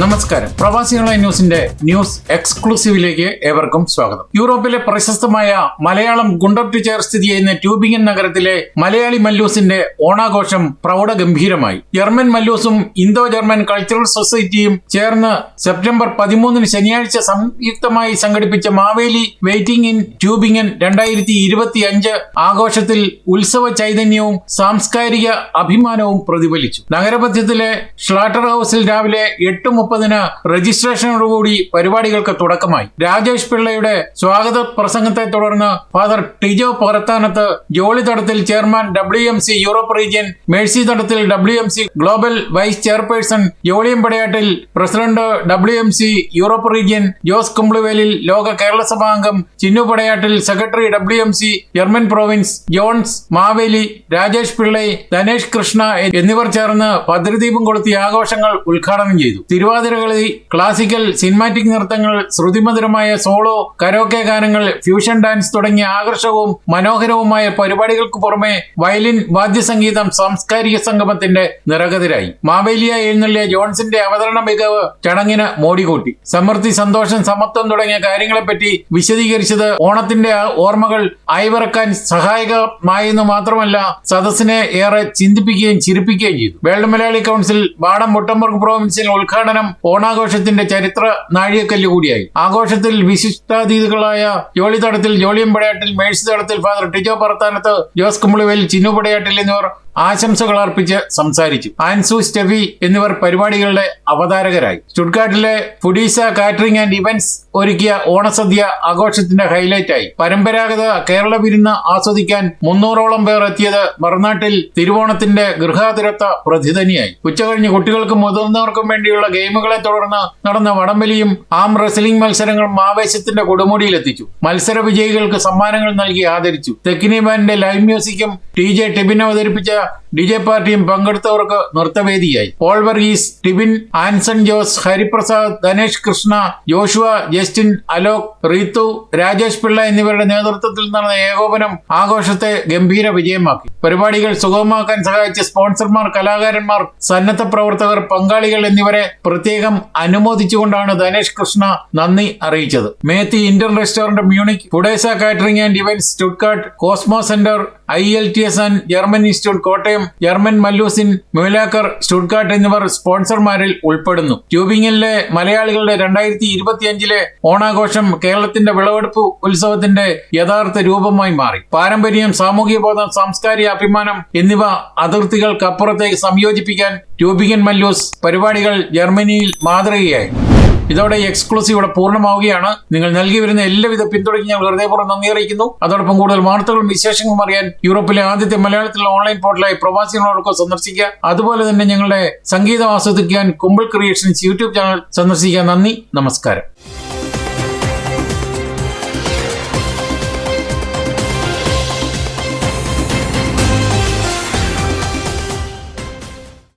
നമസ്കാരം. പ്രവാസികളെ ന്യൂസിന്റെ ന്യൂസ് എക്സ്ക്ലൂസീവിലേക്ക് ഏവർക്കും സ്വാഗതം. യൂറോപ്പിലെ പ്രശസ്തമായ മലയാളം ഗുണ്ടർട്ടിച്ചേർ സ്ഥിതി ചെയ്യുന്ന ട്യൂബിംഗൻ നഗരത്തിലെ മലയാളി മല്ലൂസിന്റെ ഓണാഘോഷം പ്രൗഢഗംഭീരമായി. ജർമ്മൻ മല്ലൂസും ഇന്തോ ജർമ്മൻ കൾച്ചറൽ സൊസൈറ്റിയും ചേർന്ന് സെപ്റ്റംബർ പതിമൂന്നിന് ശനിയാഴ്ച സംയുക്തമായി സംഘടിപ്പിച്ച മാവേലി വെയിറ്റിംഗ് ഇൻ ട്യൂബിംഗൻ രണ്ടായിരത്തി ഇരുപത്തി അഞ്ച് ആഘോഷത്തിൽ ഉത്സവ ചൈതന്യവും സാംസ്കാരിക അഭിമാനവും പ്രതിഫലിച്ചു. നഗരമധ്യത്തിലെ ഷ്ലാട്ടർ ഹൌസിൽ രാവിലെ എട്ട് മുപ്പതിന് രജിസ്ട്രേഷനോടുകൂടി പരിപാടികൾക്ക് തുടക്കമായി. രാജേഷ് പിള്ളയുടെ സ്വാഗത പ്രസംഗത്തെ തുടർന്ന് father Tijo Purathanath Jolly Thadathil chairman W M C Europe region Mercy Thadathil W M C global vice chairperson Jolly M Padayattil president W M C Europe region Jose Kumbluvelil ലോക കേരള സഭാ അംഗം Chinnu Padayattil secretary W M C German province Johns Maveli Rajesh Pillai Dhanesh Krishna എന്നിവർ ചേർന്ന് ഭദ്രദീപം കൊളുത്തി ആഘോഷങ്ങൾ ഉദ്ഘാടനം ചെയ്തു. തിരുവാതിരകളി ക്ലാസിക്കൽ സിനിമാറ്റിക് നൃത്തങ്ങൾ ശ്രുതിമധുരമായ സോളോ കരോക്കെ ഗാനങ്ങൾ ഫ്യൂഷൻ ഡാൻസ് തുടങ്ങിയ ആകർഷകവും മനോഹരവുമായ പരിപാടികൾക്ക് പുറമെ വയലിൻ വാദ്യസംഗീതം സാംസ്കാരിക സംഗമത്തിന്റെ നിറകതിരായി മാവേലിയ എഴുന്നള്ളിയ ജോൺസിന്റെ അവതരണ മികവ് ചടങ്ങിന് മോടികൂട്ടി. സമൃദ്ധി സന്തോഷം സമത്വം തുടങ്ങിയ കാര്യങ്ങളെപ്പറ്റി വിശദീകരിച്ചത് ഓണത്തിന്റെ ഓർമ്മകൾ അയവിറക്കാൻ സഹായകമായെന്ന് മാത്രമല്ല സദസ്സിനെ ഏറെ ചിന്തിപ്പിക്കുകയും ചിരിപ്പിക്കുകയും ചെയ്തു. World Malayali council Baden Württemberg പ്രോവിൻസിൽ ഉദ്ഘാടനം ഓണാഘോഷത്തിന്റെ ചരിത്ര നാഴികക്കല്ല് കൂടിയായി. ആഘോഷത്തിൽ വിശിഷ്ടാതിഥികളായ Jolly Thadathil Jolly M Padayattil Mercy Thadathil father Tijo Parathanath Jose Kumbaluvel Chinnu Padayattil എന്നിവർ ആശംസകൾ അർപ്പിച്ച് സംസാരിച്ചു. ആൻസു സ്റ്റെഫി എന്നിവർ പരിപാടികളുടെ അവതാരകരായി. സ്റ്റുഡ്കാട്ടിലെ ഫുഡീസ കാറ്ററിംഗ് ആൻഡ് ഇവന്റ്സ് ഒരുക്കിയ ഓണസദ്യ ആഘോഷത്തിന്റെ ഹൈലൈറ്റായി പരമ്പരാഗത കേരള വിരുന്ന് ആസ്വദിക്കാൻ മുന്നൂറോളം പേർ എത്തിയത് മറുനാട്ടിൽ തിരുവോണത്തിന്റെ ഗൃഹാതിരത്ത പ്രതിധനിയായി ഉച്ചകഴിഞ്ഞ് കുട്ടികൾക്കും മുതിർന്നവർക്കും വേണ്ടിയുള്ള ഗെയിമുകളെ തുടർന്ന് നടന്ന വടംവലിയും ആം റെസ്ലിംഗ് മത്സരങ്ങളും ആവേശത്തിന്റെ കൊടുമുടിയിലെത്തിച്ചു മത്സര വിജയികൾക്ക് സമ്മാനങ്ങൾ നൽകി ആദരിച്ചു. തെക്കിനി ബാൻഡിന്റെ ലൈവ് മ്യൂസിക്കും ടി ജെ ടിബിൻ അവതരിപ്പിച്ച Bye. ഡി ജെ പാർട്ടിയും പങ്കെടുത്തവർക്ക് നൃത്തവേദിയായി. Paul Varghese Tibin Anson Jose Hariprasad Dhanesh Krishna Joshua Justin Alok Reethu Rajesh Pillai എന്നിവരുടെ നേതൃത്വത്തിൽ നടന്ന ഏകോപനം ആഘോഷത്തെ ഗംഭീര വിജയമാക്കി. പരിപാടികൾ സുഗമമാക്കാൻ സഹായിച്ച സ്പോൺസർമാർ കലാകാരന്മാർ സന്നദ്ധ പ്രവർത്തകർ പങ്കാളികൾ എന്നിവരെ പ്രത്യേകം അനുമോദിച്ചുകൊണ്ടാണ് ധനേഷ് കൃഷ്ണ നന്ദി അറിയിച്ചത്. Methi Indian restaurant Munich Foodies catering and events Stuttgart Cosmo centre I L T S and German institute Kottayam German മല്ലൂസിൻ Mühlacker Stuttgart എന്നിവർ സ്പോൺസർമാരിൽ ഉൾപ്പെടുന്നു. ട്യൂബിംഗിലെ മലയാളികളുടെ രണ്ടായിരത്തി ഇരുപത്തിയഞ്ചിലെ ഓണാഘോഷം കേരളത്തിന്റെ വിളവെടുപ്പ് ഉത്സവത്തിന്റെ യഥാർത്ഥ രൂപമായി മാറി. പാരമ്പര്യം സാമൂഹിക ബോധം സാംസ്കാരിക അഭിമാനം എന്നിവ അതിർത്തികൾക്കപ്പുറത്തേക്ക് സംയോജിപ്പിക്കാൻ ട്യൂബിംഗൻ മല്ലൂസ് പരിപാടികൾ ജർമ്മനിയിൽ മാതൃകയായി. ഇതോടെ ഈ എക്സ്ക്ലൂസീവ് ഇവിടെ പൂർണമാവുകയാണ്. നിങ്ങൾ നൽകി വരുന്ന എല്ലാവിധ പിന്തുണയ്ക്ക് ഞാൻ ഹൃദയപൂർവം നന്ദി അറിയിക്കുന്നു. അതോടൊപ്പം കൂടുതൽ വാർത്തകളും വിശേഷങ്ങളും അറിയാൻ യൂറോപ്പിലെ ആദ്യത്തെ മലയാളത്തിലുള്ള ഓൺലൈൻ പോർട്ടലായി പ്രവാസികളോടൊപ്പം സന്ദർശിക്കുക. അതുപോലെ തന്നെ ഞങ്ങളുടെ സംഗീതം ആസ്വദിക്കാൻ കുമ്പിൾ ക്രിയേഷൻസ് യൂട്യൂബ് ചാനൽ സന്ദർശിക്കാൻ നന്ദി നമസ്കാരം.